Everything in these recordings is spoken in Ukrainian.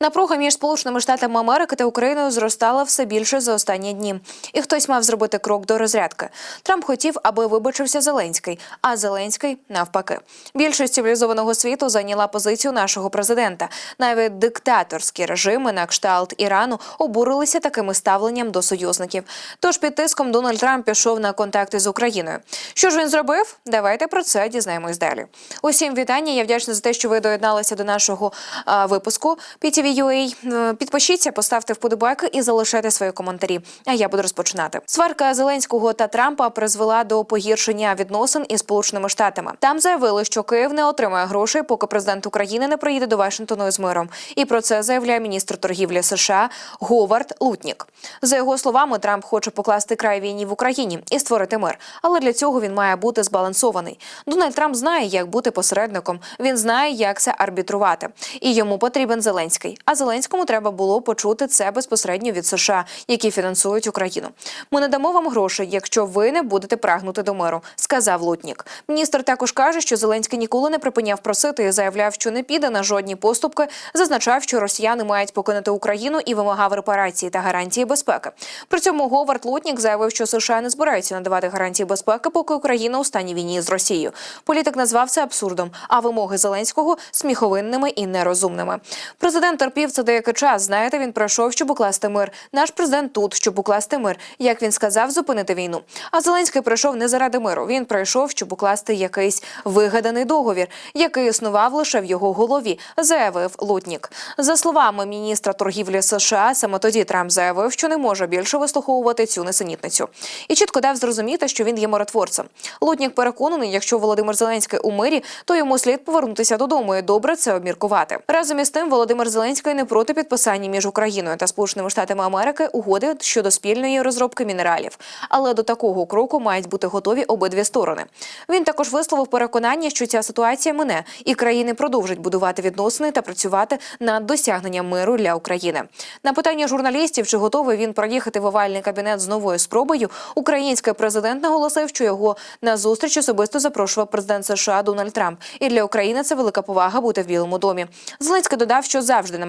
Напруга між Сполученими Штатами Америки та Україною зростала все більше за останні дні, і хтось мав зробити крок до розрядки. Трамп хотів, аби вибачився Зеленський, а Зеленський навпаки. Більшість цивілізованого світу зайняла позицію нашого президента. Навіть диктаторські режими на кшталт Ірану обурилися таким ставленням до союзників. Тож під тиском Дональд Трамп пішов на контакти з Україною. Що ж він зробив? Давайте про це дізнаємось далі. Усім вітання. Я вдячна за те, що ви доєдналися до нашого а, випуску. PTV UA. Е, Підпишіться, поставте вподобайки і залишайте свої коментарі. А я буду розпочинати. Сварка Зеленського та Трампа призвела до погіршення відносин із Сполученими Штатами. Там заявили, що Київ не отримає грошей, поки президент України не приїде до Вашингтону із миром. І про це заявляє міністр торгівлі США Говард Лутнік. За його словами, Трамп хоче покласти край війні в Україні і створити мир. Але для цього він має бути збалансований. Дональд Трамп знає, як бути посередником. Він знає, як це арбітрувати. І йому потрібен Зеленський. А Зеленському треба було почути це безпосередньо від США, які фінансують Україну. Ми не дамо вам грошей, якщо ви не будете прагнути до миру, сказав Лутнік. Міністр також каже, що Зеленський ніколи не припиняв просити і заявляв, що не піде на жодні поступки. Зазначав, що росіяни мають покинути Україну і вимагав репарації та гарантії безпеки. При цьому Говард Лутнік заявив, що США не збираються надавати гарантії безпеки, поки Україна у стані війні з Росією. Політик назвав це абсурдом, а вимоги Зеленського сміховинними і нерозумними. Президент терпів це деякий час. Знаєте, він пройшов, щоб укласти мир. Наш президент тут, щоб укласти мир. Як він сказав, зупинити війну. А Зеленський прийшов не заради миру. Він прийшов, щоб укласти якийсь вигаданий договір, який існував лише в його голові, заявив Лутнік. За словами міністра торгівлі США, саме тоді Трамп заявив, що не може більше вислуховувати цю несенітницю, і чітко дав зрозуміти, що він є миротворцем. Лутнік переконаний, якщо Володимир Зеленський у мирі, то йому слід повернутися додому і добре це обміркувати. Разом із тим, Володимир Зеленський не проти підписання між Україною та Сполученими Штатами Америки угоди щодо спільної розробки мінералів. Але до такого кроку мають бути готові обидві сторони. Він також висловив переконання, що ця ситуація мине, і країни продовжать будувати відносини та працювати над досягненням миру для України. На питання журналістів, чи готовий він проїхати в овальний кабінет з новою спробою, український президент наголосив, що його на зустріч особисто запрошував президент США Дональд Трамп. І для України це велика повага бути в Білому домі. Зеленський додав, що завжди намагається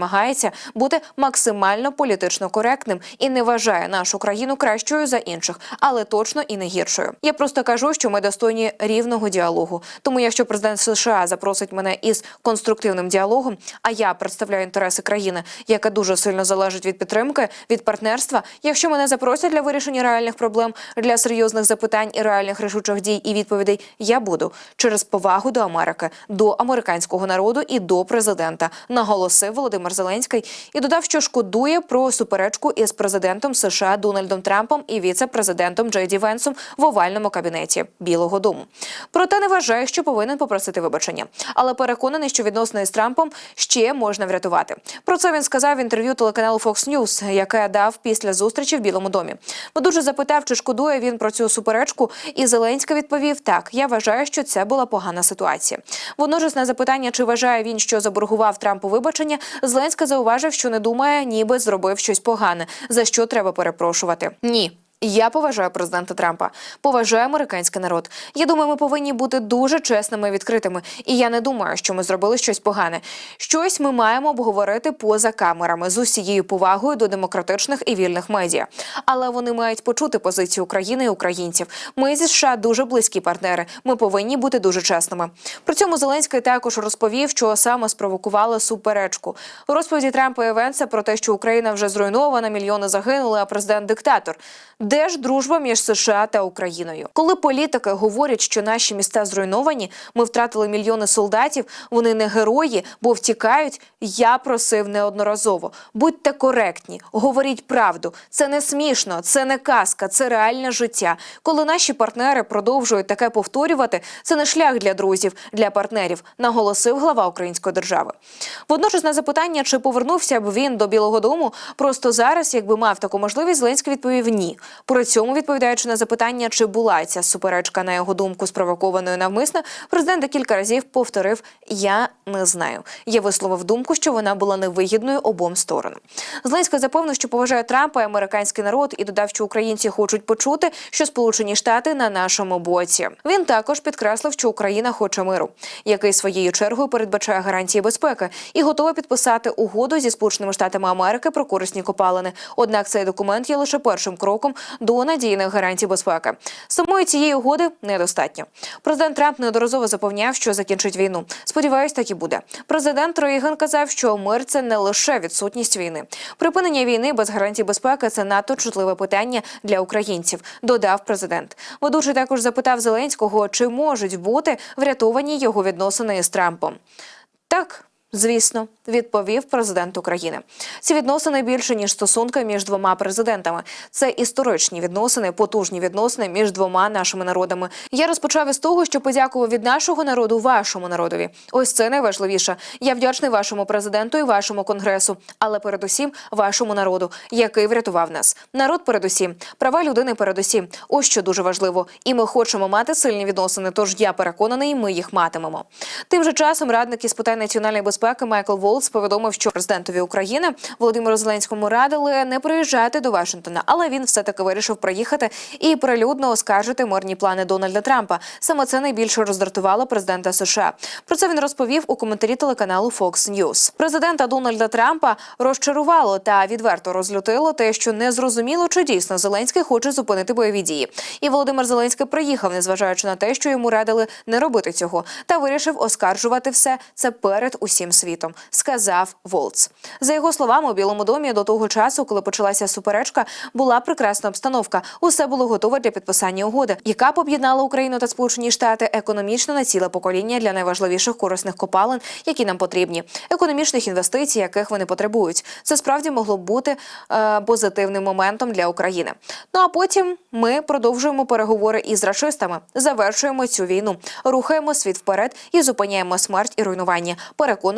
бути максимально політично коректним і не вважає нашу країну кращою за інших, але точно і не гіршою. Я просто кажу, що ми достойні рівного діалогу. Тому, якщо президент США запросить мене із конструктивним діалогом, а я представляю інтереси країни, яка дуже сильно залежить від підтримки, від партнерства. Якщо мене запросять для вирішення реальних проблем, для серйозних запитань і реальних рішучих дій і відповідей, я буду через повагу до Америки, до американського народу і до президента, наголосив Володимир Зеленський і додав, що шкодує про суперечку із президентом США Дональдом Трампом і віце-президентом Джей Ді Венсом в овальному кабінеті Білого Дому. Проте не вважає, що повинен попросити вибачення, але переконаний, що відносини з Трампом ще можна врятувати. Про це він сказав в інтерв'ю телеканалу Fox News, яке дав після зустрічі в Білому домі. Дуже запитав, чи шкодує він про цю суперечку, і Зеленський відповів: так, я вважаю, що це була погана ситуація. Водночас на запитання, чи вважає він, що заборгував Трампу вибачення, Зеленський зауважив, що не думає, ніби зробив щось погане, за що треба перепрошувати. Ні. Я поважаю президента Трампа, поважаю американський народ. Я думаю, ми повинні бути дуже чесними і відкритими. І я не думаю, що ми зробили щось погане. Щось ми маємо обговорити поза камерами з усією повагою до демократичних і вільних медіа. Але вони мають почути позицію України і українців. Ми зі США дуже близькі партнери. Ми повинні бути дуже чесними. При цьому Зеленський також розповів, що саме спровокувало суперечку. У розповіді Трампа і про те, що Україна вже зруйнована, мільйони загинули, а президент диктатор. Де ж дружба між США та Україною? Коли політики говорять, що наші міста зруйновані, ми втратили мільйони солдатів, вони не герої, бо втікають. Я просив неодноразово. Будьте коректні, говоріть правду. Це не смішно, це не казка, це реальне життя. Коли наші партнери продовжують таке повторювати, це не шлях для друзів, для партнерів, наголосив глава української держави. Водночас на запитання, чи повернувся б він до Білого Дому, просто зараз, якби мав таку можливість, Зеленський відповів ні. При цьому, відповідаючи на запитання, чи була ця суперечка на його думку спровокованою навмисно, президент декілька разів повторив: Я не знаю. Я висловив думку, що вона була невигідною обом сторонам. Зеленський запевнив, що поважає Трампа і американський народ, і додав, що українці хочуть почути, що Сполучені Штати на нашому боці. Він також підкреслив, що Україна хоче миру, який своєю чергою передбачає гарантії безпеки і готова підписати угоду зі сполученими штатами Америки про корисні копалини. Однак цей документ є лише першим кроком до надійних гарантій безпеки. Самої цієї угоди недостатньо. Президент Трамп неодноразово запевняв, що закінчить війну. Сподіваюсь, так і буде. Президент Рейган казав, що мир це не лише відсутність війни. Припинення війни без гарантій безпеки це надто чутливе питання для українців. Додав президент. Ведучий також запитав Зеленського, чи можуть бути врятовані його відносини з Трампом. Так. Звісно, відповів президент України. Ці відносини більше ніж стосунки між двома президентами. Це історичні відносини, потужні відносини між двома нашими народами. Я розпочав із того, що подякував від нашого народу вашому народові. Ось це найважливіше. Я вдячний вашому президенту і вашому конгресу, але передусім вашому народу, який врятував нас. Народ, передусім, права людини, передусім. Ось що дуже важливо. І ми хочемо мати сильні відносини. Тож я переконаний, ми їх матимемо. Тим же часом радник із питань національної безпеки Майкл Волц повідомив, що президентові України Володимиру Зеленському радили не приїжджати до Вашингтона, але він все таки вирішив приїхати і прилюдно оскаржити мирні плани Дональда Трампа. Саме це найбільше роздратувало президента США. Про це він розповів у коментарі телеканалу Fox News. Президента Дональда Трампа розчарувало та відверто розлютило те, що не зрозуміло, чи дійсно Зеленський хоче зупинити бойові дії. І Володимир Зеленський приїхав, незважаючи на те, що йому радили не робити цього, та вирішив оскаржувати все це перед усім світом, сказав Волц. За його словами, у Білому домі до того часу, коли почалася суперечка, була прекрасна обстановка. Усе було готове для підписання угоди, яка б об'єднала Україну та Сполучені Штати економічно на ціле покоління для найважливіших корисних копалин, які нам потрібні, економічних інвестицій, яких вони потребують. Це справді могло б бути е, позитивним моментом для України. Ну а потім ми продовжуємо переговори із рашистами, завершуємо цю війну, рухаємо світ вперед і зупиняємо смерть і руйнування.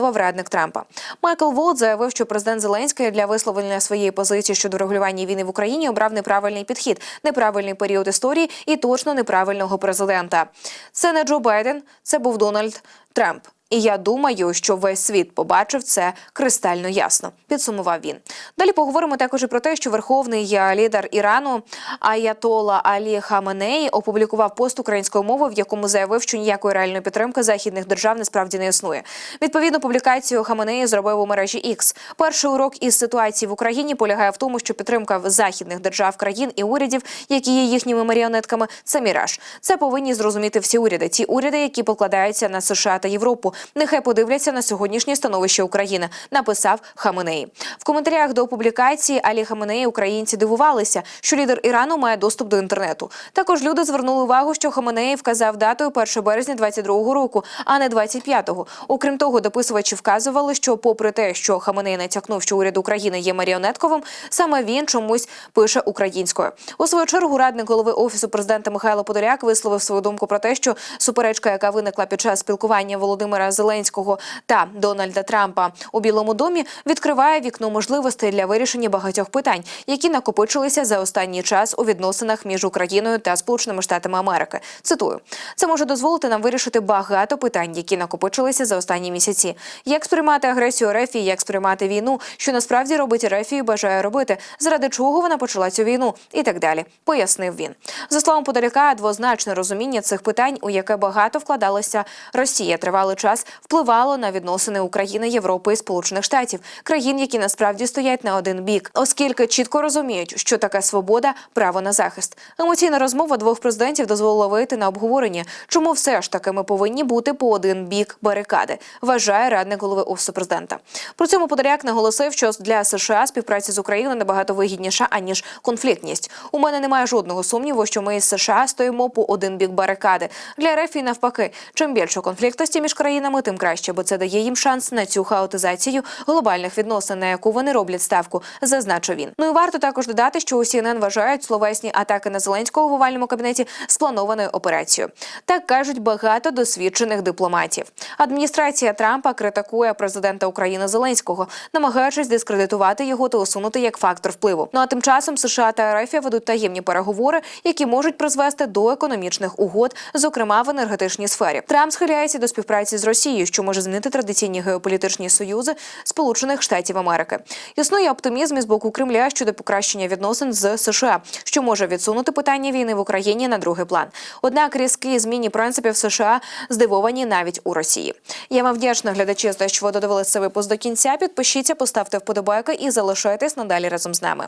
Переконував радник Трампа. Майкл Волт заявив, що президент Зеленський для висловлення своєї позиції щодо регулювання війни в Україні обрав неправильний підхід, неправильний період історії і точно неправильного президента. Це не Джо Байден, це був Дональд Трамп. І я думаю, що весь світ побачив це кристально ясно. Підсумував він. Далі поговоримо також і про те, що верховний лідер Ірану Аятола Алі Хаменеї опублікував пост українською мовою, в якому заявив, що ніякої реальної підтримки західних держав насправді не існує. Відповідну публікацію Хаменеї зробив у мережі X. Перший урок із ситуації в Україні полягає в тому, що підтримка західних держав країн і урядів, які є їхніми маріонетками, це міраж. Це повинні зрозуміти всі уряди. Ті уряди, які покладаються на США та Європу. Нехай подивляться на сьогоднішнє становище України. Написав Хаменеї. В коментарях до публікації Алі Хаменеї українці дивувалися, що лідер Ірану має доступ до інтернету. Також люди звернули увагу, що Хаменеї вказав датою 1 березня 22-го року, а не 25-го. Окрім того, дописувачі вказували, що, попри те, що Хаменеї натякнув, що уряд України є маріонетковим, саме він чомусь пише українською. У свою чергу радник голови офісу президента Михайло Подоляк висловив свою думку про те, що суперечка, яка виникла під час спілкування Володимира Зеленського. Та Дональда Трампа. У Білому домі, відкриває вікно можливостей для вирішення багатьох питань, які накопичилися за останній час у відносинах між Україною та Сполученими Штатами Америки. Цитую, це може дозволити нам вирішити багато питань, які накопичилися за останні місяці. Як сприймати агресію РФ як сприймати війну, що насправді робить РФ і бажає робити, заради чого вона почала цю війну, і так далі, пояснив він. За словом Подоляка, двозначне розуміння цих питань, у яке багато вкладалася Росія, тривалий час впливало на відносини України, Європи і Сполучених Штатів, країн, які насправді стоять на один бік, оскільки чітко розуміють, що таке свобода, право на захист. Емоційна розмова двох президентів дозволила вийти на обговорення, чому все ж таки ми повинні бути по один бік барикади, вважає радник голови офісу президента. При цьому Подоляк наголосив, що для США співпраця з Україною набагато вигідніша аніж конфліктність. У мене немає жодного сумніву, що ми із США стоїмо по один бік барикади. Для РФ і навпаки, чим більше конфліктності між країнами. Країнами, тим краще, бо це дає їм шанс на цю хаотизацію глобальних відносин, на яку вони роблять ставку, зазначив він. Ну і варто також додати, що у CNN вважають словесні атаки на Зеленського в овальному кабінеті спланованою операцією. Так кажуть багато досвідчених дипломатів. Адміністрація Трампа критикує президента України Зеленського, намагаючись дискредитувати його та усунути як фактор впливу. Ну а тим часом США та РФ ведуть таємні переговори, які можуть призвести до економічних угод, зокрема в енергетичній сфері. Трамп схиляється до співпраці з Росією, що може змінити традиційні геополітичні союзи Сполучених Штатів Америки. Існує оптимізм із боку Кремля щодо покращення відносин з США, що може відсунути питання війни в Україні на другий план. Однак різкі зміні принципів США здивовані навіть у Росії. Я вам вдячна глядачі за що ви додивилися випуск до кінця. Підпишіться, поставте вподобайки і залишайтесь надалі разом з нами.